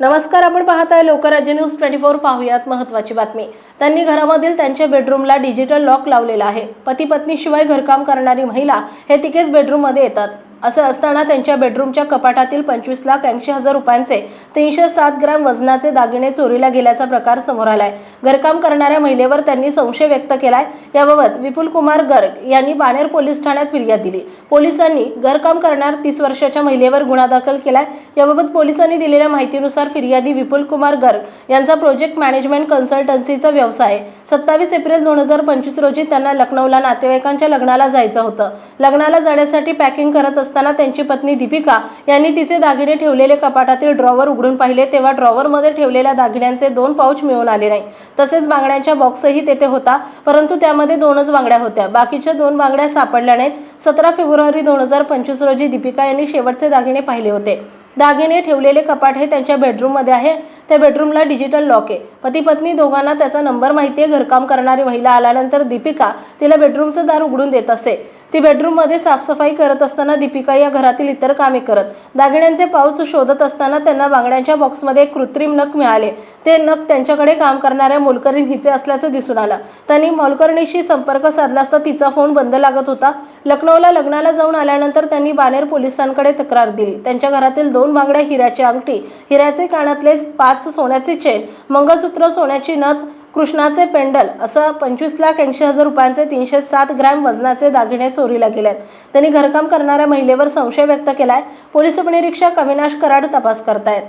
नमस्कार आपण पाहताय लोकराज्य न्यूज ट्वेंटी फोर पाहूयात महत्वाची बातमी. त्यांनी घरामधील त्यांच्या बेडरूमला डिजिटल लॉक लावलेला आहे. पती पत्नीशिवाय घरकाम करणारी महिला हे तिघेच बेडरूममध्ये येतात. असं असताना त्यांच्या बेडरूमच्या कपाटातील पंचवीस लाख ऐंशी हजार रुपयांचे तीनशे सात ग्रॅम वजनाचे दागिने चोरीला गेल्याचा प्रकार समोर आलाय. घरकाम करणाऱ्या महिलेवर त्यांनी संशय व्यक्त केलाय. याबाबत विपुल कुमार गर्ग यांनी बाणेर पोलीस ठाण्यात फिर्याद दिली. पोलिसांनी घरकाम करणार तीस वर्षाच्या महिलेवर गुन्हा दाखल केलाय. याबाबत पोलिसांनी दिलेल्या माहितीनुसार फिर्यादी विपुल कुमार गर्ग यांचा प्रोजेक्ट मॅनेजमेंट कन्सल्टन्सीचा व्यवसाय आहे. सत्तावीस एप्रिल दोन हजार पंचवीस रोजी त्यांना लखनौला नातेवाईकांच्या लग्नाला जायचं होतं. लग्नाला जाण्यासाठी पॅकिंग करत असताना त्यांची पत्नी दीपिका यांनी तिचे दागिने ठेवलेले कपाटातील ड्रॉवर उघडून पाहिले. तेव्हा ड्रॉवरमध्ये ठेवलेल्या दागिन्यांचे दोन पाऊच मिळून आले नाही. तसेच बांगड्यांच्या बॉक्सही तेथे होता परंतु त्यामध्ये दोनच बांगड्या होत्या. बाकीच्या दोन बांगड्या सापडल्या नाहीत. सतरा फेब्रुवारी दोन हजार पंचवीस रोजी दीपिका यांनी शेवटचे दागिने पाहिले होते. दागिने ठेवलेले कपाट हे त्यांच्या बेडरूममध्ये आहे. त्या बेडरूमला डिजिटल लॉक आहे. पती पत्नी दोघांना त्याचा नंबर माहिती आहे घरकाम करणारी महिला आल्यानंतर दीपिका तिला बेडरूमचं दार उघडून देत असे. ती बेडरूममध्ये साफसफाई करत असताना दीपिका या घरातील इतर कामे करत दागिन्यांचे पाऊच शोधत असताना त्यांना बांगड्यांच्या बॉक्समध्ये एक कृत्रिम नख मिळाले. ते नख त्यांच्याकडे काम करणाऱ्या मोलकरीण हिचे असल्याचं दिसून आलं. त्यांनी मोलकर्णीशी संपर्क साधला असता तिचा फोन बंद लागत होता. लखनौला लग्नाला जाऊन आल्यानंतर त्यांनी बानेर पोलिसांकडे तक्रार दिली. त्यांच्या घरातील दोन बांगड्या हिऱ्याची अंगठी हिऱ्याचे कानातले पाच सोन्याचे चेन मंगळसूत्र सोन्याची नथ कृष्णाचे पेंडल असं पंचवीस लाख ऐंशी हजार रुपयांचे तीनशे सात ग्रॅम वजनाचे दागिने चोरीला गेलेत. त्यांनी घरकाम करणाऱ्या महिलेवर संशय व्यक्त केलाय. पोलीस उपनिरीक्षक अविनाश कराड तपास करतायत.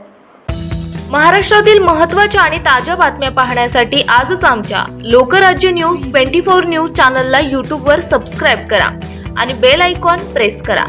महाराष्ट्रातील महत्त्वाच्या आणि ताज्या बातम्या पाहण्यासाठी आजच आमच्या Lokrajya news twenty four news चॅनलला यूट्यूबवर सबस्क्राईब करा आणि बेल आयकॉन प्रेस करा.